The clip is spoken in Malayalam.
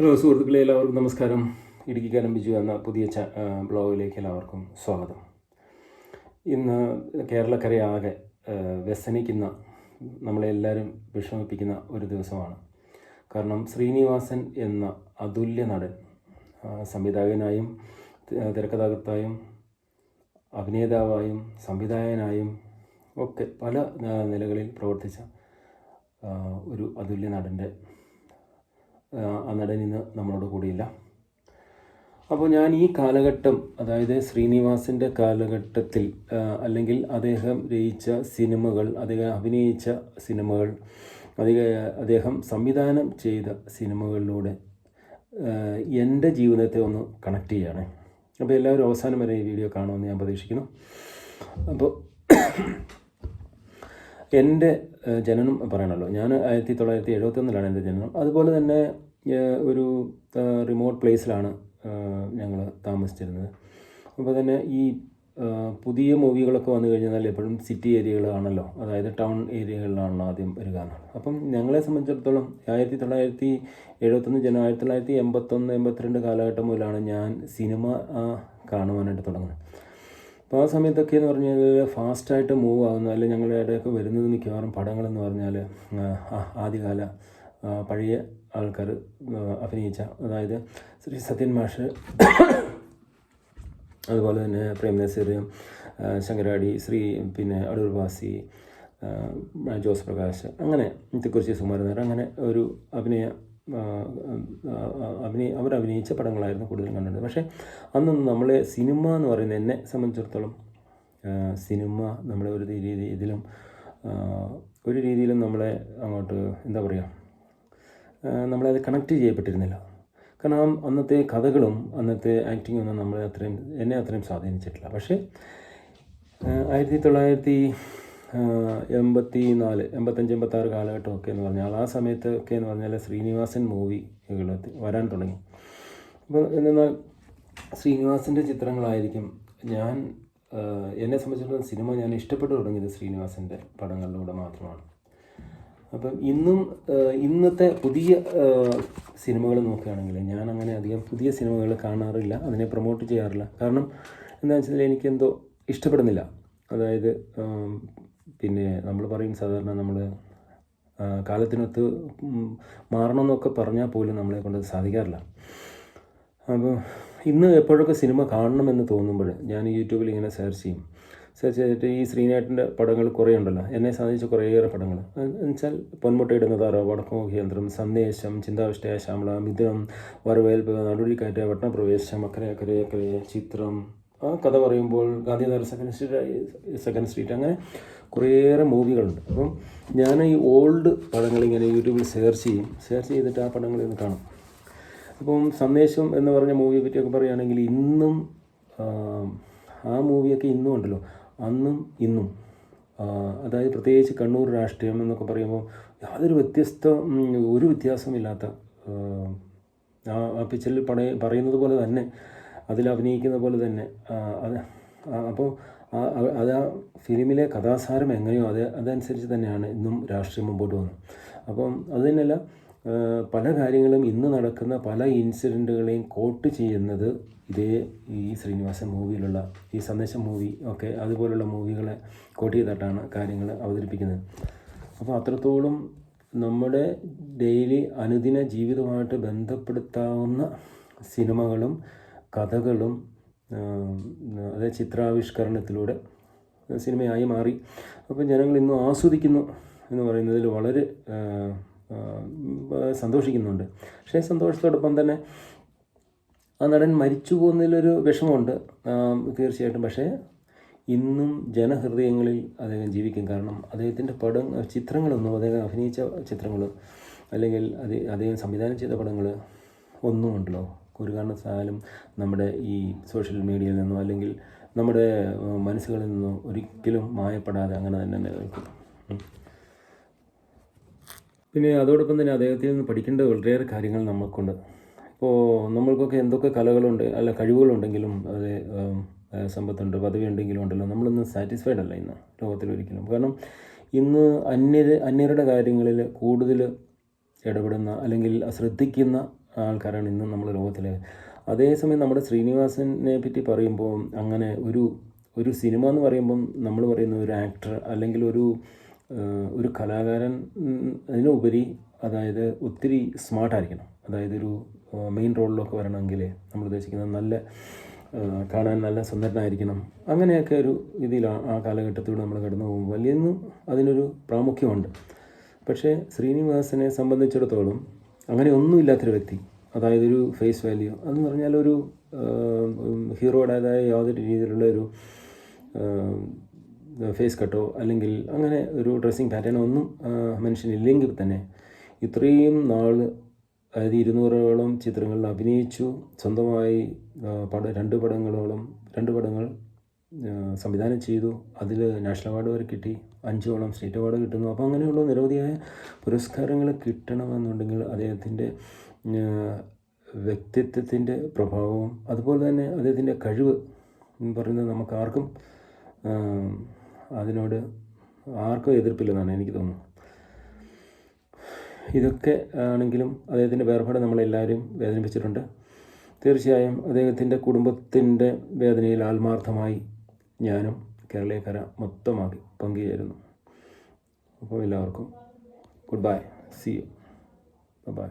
ഹലോ സുഹൃത്തുക്കളെ എല്ലാവർക്കും നമസ്കാരം. ഇടുക്കിക്കാരൻ ബിജു എന്ന പുതിയ ച ബ്ലോഗിലേക്ക് എല്ലാവർക്കും സ്വാഗതം. ഇന്ന് കേരളക്കരയാകെ വ്യസനിക്കുന്ന നമ്മളെല്ലാവരും വിഷമിപ്പിക്കുന്ന ഒരു ദിവസമാണ്. കാരണം ശ്രീനിവാസൻ എന്ന അതുല്യ നടൻ സംവിധായകനായും തിരക്കഥാകൃത്തായും അഭിനേതാവായും സംവിധായകനായും ഒക്കെ പല നിലകളിൽ പ്രവർത്തിച്ച ഒരു അതുല്യ നടന്റെ ആ, നടൻ ഇന്ന് നമ്മളോട് കൂടിയില്ല. അപ്പോൾ ഞാൻ ഈ കാലഘട്ടം അതായത് ശ്രീനിവാസിന്റെ കാലഘട്ടത്തിൽ അല്ലെങ്കിൽ അദ്ദേഹം രചിച്ച സിനിമകൾ അദ്ദേഹം അഭിനയിച്ച സിനിമകൾ അദ്ദേഹം സംവിധാനം ചെയ്ത സിനിമകളിലൂടെ എന്റെ ജീവിതത്തെ ഒന്ന് കണക്ട് ചെയ്യാണ്. അപ്പോൾ എല്ലാവരും അവസാനം വരെ ഈ വീഡിയോ കാണുമെന്ന് ഞാൻ പ്രതീക്ഷിക്കുന്നു. അപ്പോൾ എന്റെ ജനനം പറയണല്ലോ. ഞാൻ ആയിരത്തി തൊള്ളായിരത്തി എഴുപത്തൊന്നിലാണ് എന്റെ ജനനം. അതുപോലെ തന്നെ ഒരു റിമോട്ട് പ്ലേസിലാണ് ഞങ്ങൾ താമസിച്ചിരുന്നത്. അപ്പോൾ തന്നെ ഈ പുതിയ മൂവികളൊക്കെ വന്നു കഴിഞ്ഞാൽ എപ്പോഴും സിറ്റി ഏരിയകളാണല്ലോ അതായത് ടൗൺ ഏരിയകളിലാണല്ലോ ആദ്യം വരിക എന്നുള്ളത്. അപ്പം ഞങ്ങളെ സംബന്ധിച്ചിടത്തോളം ആയിരത്തി തൊള്ളായിരത്തി എഴുപത്തൊന്ന് ജന ആയിരത്തി തൊള്ളായിരത്തി എൺപത്തൊന്ന് എൺപത്തിരണ്ട് കാലഘട്ടം മുതലാണ് ഞാൻ സിനിമ കാണുവാനായിട്ട് തുടങ്ങുന്നത്. അപ്പോൾ ആ സമയത്തൊക്കെ എന്ന് പറഞ്ഞാൽ ഫാസ്റ്റായിട്ട് മൂവ് ആകുന്ന അല്ലെങ്കിൽ ഞങ്ങളുടെ ഇടയൊക്കെ വരുന്നത് മിക്കവാറും പടങ്ങളെന്ന് പറഞ്ഞാൽ ആദ്യകാല പഴയ ആൾക്കാർ അഭിനയിച്ച അതായത് ശ്രീ സത്യൻ മാഷ് അതുപോലെ തന്നെ പ്രേം നസീർ ശങ്കരാടി ശ്രീ പിന്നെ അടൂർ വാസി ജോസ് പ്രകാശ് അങ്ങനെ തിക്കുറിച്ചി സുമാരൻ നായർ അങ്ങനെ ഒരു അഭിനയ അഭിനയ അവർ അഭിനയിച്ച പടങ്ങളായിരുന്നു കൂടുതലും കണ്ടിട്ടുണ്ട് പക്ഷേ അന്നൊന്നും നമ്മളെ സിനിമ എന്ന് പറയുന്നത് എന്നെ സംബന്ധിച്ചിടത്തോളം സിനിമ നമ്മളെ ഒരു രീതി ഇതിലും ഒരു രീതിയിലും നമ്മളെ അങ്ങോട്ട് എന്താ പറയുക നമ്മളെ അത് കണക്ട് ചെയ്യപ്പെട്ടിരുന്നില്ല. കാരണം അന്നത്തെ കഥകളും അന്നത്തെ ആക്ടിങ്ങും ഒന്നും നമ്മളെ അത്രയും എന്നെ അത്രയും സ്വാധീനിച്ചിട്ടില്ല. പക്ഷേ ആയിരത്തി തൊള്ളായിരത്തി എൺപത്തി നാല് എൺപത്തഞ്ച് എൺപത്താറ് കാലഘട്ടമൊക്കെ എന്ന് പറഞ്ഞാൽ ആ സമയത്തൊക്കെ എന്ന് പറഞ്ഞാൽ ശ്രീനിവാസൻ മൂവികൾ വരാൻ തുടങ്ങി. അപ്പോൾ എന്നാൽ ശ്രീനിവാസന്റെ ചിത്രങ്ങളായിരിക്കും ഞാൻ എന്നെ സംബന്ധിച്ചിടത്തോളം സിനിമ ഞാൻ ഇഷ്ടപ്പെട്ടു തുടങ്ങിയത് ശ്രീനിവാസന്റെ പടങ്ങളിലൂടെ മാത്രമാണ്. അപ്പം ഇന്നും ഇന്നത്തെ പുതിയ സിനിമകൾ നോക്കുകയാണെങ്കിൽ ഞാൻ അങ്ങനെ അധികം പുതിയ സിനിമകൾ കാണാറില്ല അതിനെ പ്രൊമോട്ട് ചെയ്യാറില്ല. കാരണം എന്താണെന്ന് വെച്ചാൽ എനിക്കെന്തോ ഇഷ്ടപ്പെടുന്നില്ല. അതായത് പിന്നെ നമ്മൾ പറയും സാധാരണ നമ്മൾ കാലത്തിനൊത്ത് മാറണമെന്നൊക്കെ പറഞ്ഞാൽ പോലും നമ്മളെ കൊണ്ട് സാധിക്കാറില്ല. അപ്പോൾ ഇന്ന് എപ്പോഴൊക്കെ സിനിമ കാണണമെന്ന് തോന്നുമ്പോൾ ഞാൻ യൂട്യൂബിൽ ഇങ്ങനെ സെർച്ച് ചെയ്യും. സെർച്ച് ചെയ്തിട്ട് ഈ ശ്രീനേട്ടന്റെ പടങ്ങൾ കുറേ ഉണ്ടല്ലോ. എന്നെ സാധിച്ച കുറേയേറെ പടങ്ങൾ. എന്നുവെച്ചാൽ പൊന്മുട്ടയിടുന്ന താറ വടക്കുമുഖ യന്ത്രം സന്ദേശം ചിന്താവിഷ്ടയ ശ്യാമള മിഥുനം വരവേൽപ്പ് നടുഴിക്കാറ്റ് വട്ടപ്രവേശം അക്കരെ അക്കരെ അക്കരെ ചിത്രം ആ കഥ പറയുമ്പോൾ Gandhinagar second street second street അങ്ങനെ കുറേയേറെ മൂവികളുണ്ട്. അപ്പം ഞാൻ ഈ ഓൾഡ് പടങ്ങൾ ഇങ്ങനെ യൂട്യൂബിൽ സെർച്ച് ചെയ്യും. സെർച്ച് ചെയ്തിട്ട് ആ പടങ്ങളിൽ നിന്ന് കാണും. അപ്പം സന്ദേശം എന്ന് പറഞ്ഞ മൂവിയെ പറ്റിയൊക്കെ പറയുകയാണെങ്കിൽ ഇന്നും ആ, മൂവിയൊക്കെ ഇന്നും ഉണ്ടല്ലോ. അന്നും ഇന്നും അതായത് പ്രത്യേകിച്ച് കണ്ണൂർ രാഷ്ട്രീയം എന്നൊക്കെ പറയുമ്പോൾ യാതൊരു വ്യത്യസ്ത ഒരു വ്യത്യാസമില്ലാത്ത ആ, പിക്ചറിൽ പറയുന്നത് പോലെ തന്നെ അതിൽ അഭിനയിക്കുന്ന പോലെ തന്നെ അത് അപ്പോൾ അത് ആ ഫിലിമിലെ കഥാസാരം എങ്ങനെയോ അത് അതനുസരിച്ച് തന്നെയാണ് ഇന്നും രാഷ്ട്രീയം മുമ്പോട്ട് പോകുന്നത് അപ്പം അത് തന്നെയല്ല പല കാര്യങ്ങളും ഇന്ന് നടക്കുന്ന പല ഇൻസിഡന്റുകളെയും കോട്ട് ചെയ്യുന്നത് ഇതേ ഈ ശ്രീനിവാസൻ മൂവിയിലുള്ള ഈ സന്ദേശം മൂവി ഒക്കെ അതുപോലുള്ള മൂവികളെ കോട്ട് ചെയ്തിട്ടാണ് കാര്യങ്ങൾ അവതരിപ്പിക്കുന്നത്. അപ്പോൾ അത്രത്തോളം നമ്മുടെ ഡെയിലി അനുദിന ജീവിതമായിട്ട് ബന്ധപ്പെടുത്താവുന്ന സിനിമകളും കഥകളും അതായത് അത് ചിത്രാവിഷ്കരണത്തിലൂടെ സിനിമയായി മാറി. അപ്പോൾ ജനങ്ങൾ ഇന്നും ആസ്വദിക്കുന്നു എന്ന് പറയുന്നതിൽ വളരെ സന്തോഷിക്കുന്നുണ്ട്. പക്ഷേ സന്തോഷത്തോടൊപ്പം തന്നെ ആ നടൻ മരിച്ചു പോകുന്നതിലൊരു വിഷമമുണ്ട്. തീർച്ചയായിട്ടും. പക്ഷേ ഇന്നും ജനഹൃദയങ്ങളിൽ അദ്ദേഹം ജീവിക്കും. കാരണം അദ്ദേഹത്തിന്റെ പടം ചിത്രങ്ങളൊന്നും അദ്ദേഹം അഭിനയിച്ച ചിത്രങ്ങൾ അല്ലെങ്കിൽ അദ്ദേഹം സംവിധാനം ചെയ്ത പടങ്ങൾ ഒന്നും ഉണ്ടല്ലോ ഒരു കാരണത്താലും നമ്മുടെ ഈ സോഷ്യൽ മീഡിയയിൽ നിന്നോ അല്ലെങ്കിൽ നമ്മുടെ മനസ്സുകളിൽ നിന്നോ ഒരിക്കലും മായപ്പെടാതെ അങ്ങനെ തന്നെ നിലനിൽക്കും. പിന്നെ അതോടൊപ്പം തന്നെ അദ്ദേഹത്തിൽ നിന്ന് പഠിക്കേണ്ട വളരെയേറെ കാര്യങ്ങൾ നമുക്കുണ്ട് ഇപ്പോൾ നമ്മൾക്കൊക്കെ എന്തൊക്കെ കലകളുണ്ട് അല്ല കഴിവുകളുണ്ടെങ്കിലും അത് സമ്പത്തുണ്ട് പദവി ഉണ്ടെങ്കിലും ഉണ്ടല്ലോ. നമ്മളൊന്നും സാറ്റിസ്ഫൈഡ് അല്ല ഇന്ന് ലോകത്തിൽ ഒരിക്കലും കാരണം ഇന്ന് അന്യര് അന്യരുടെ കാര്യങ്ങളിൽ കൂടുതൽ ഇടപെടുന്ന അല്ലെങ്കിൽ ശ്രദ്ധിക്കുന്ന ആൾക്കാരാണ് ഇന്നും നമ്മുടെ ലോകത്തിൽ അതേസമയം നമ്മുടെ ശ്രീനിവാസനെ പറ്റി പറയുമ്പോൾ അങ്ങനെ ഒരു ഒരു സിനിമ എന്ന് പറയുമ്പം നമ്മൾ പറയുന്ന ഒരു ആക്ടർ അല്ലെങ്കിൽ ഒരു ഒരു കലാകാരൻ അതിനുപരി അതായത് ഒത്തിരി സ്മാർട്ടായിരിക്കണം അതായത് ഒരു മെയിൻ റോളിലൊക്കെ വരണമെങ്കിൽ നമ്മൾ ഉദ്ദേശിക്കുന്നത് നല്ല കാണാൻ നല്ല സുന്ദരനായിരിക്കണം. അങ്ങനെയൊക്കെ ഒരു ഇതിലാണ് ആ കാലഘട്ടത്തിലൂടെ നമ്മൾ കടന്നു പോകുമ്പോൾ വലിയൊന്നും അതിനൊരു പ്രാമുഖ്യമുണ്ട്. പക്ഷേ ശ്രീനിവാസനെ സംബന്ധിച്ചിടത്തോളം അങ്ങനെ ഒന്നുമില്ലാത്തൊരു വ്യക്തി അതായത് ഒരു ഫേസ് വാല്യൂ എന്ന് പറഞ്ഞാൽ ഒരു ഹീറോയുടേതായ യാതൊരു രീതിയിലുള്ള ഒരു ഫേസ് കട്ടോ അല്ലെങ്കിൽ അങ്ങനെ ഒരു ഡ്രസ്സിങ് പാറ്റേണോ ഒന്നും മനുഷ്യനില്ലെങ്കിൽ തന്നെ ഇത്രയും നാൾ അതായത് ഇരുന്നൂറോളം ചിത്രങ്ങളിൽ അഭിനയിച്ചു സ്വന്തമായി പട രണ്ട് പടങ്ങളോളം രണ്ട് പടങ്ങൾ സംവിധാനം ചെയ്തു. അതിൽ നാഷണൽ അവാർഡ് വരെ കിട്ടി. അഞ്ചോളം സ്റ്റേറ്റ് അവാർഡ് കിട്ടുന്നു. അപ്പോൾ അങ്ങനെയുള്ള നിരവധിയായ പുരസ്കാരങ്ങൾ കിട്ടണമെന്നുണ്ടെങ്കിൽ അദ്ദേഹത്തിന്റെ വ്യക്തിത്വത്തിന്റെ പ്രഭാവവും അതുപോലെ തന്നെ അദ്ദേഹത്തിന്റെ കഴിവ് എന്ന് പറയുന്നത് നമുക്ക് ആർക്കും അതിനോട് ആർക്കും എതിർപ്പില്ലെന്നാണ് എനിക്ക് തോന്നുന്നത്. ഇതൊക്കെ ആണെങ്കിലും അദ്ദേഹത്തിന്റെ വേർപാട് നമ്മളെല്ലാവരും വേദനിപ്പിച്ചിട്ടുണ്ട്. തീർച്ചയായും അദ്ദേഹത്തിന്റെ കുടുംബത്തിന്റെ വേദനയിൽ ആത്മാർത്ഥമായി ഞാനും കേരളീയക്കര മൊത്തമാക്കി പങ്കുചേരുന്നു. അപ്പോൾ എല്ലാവർക്കും good bye. See you bye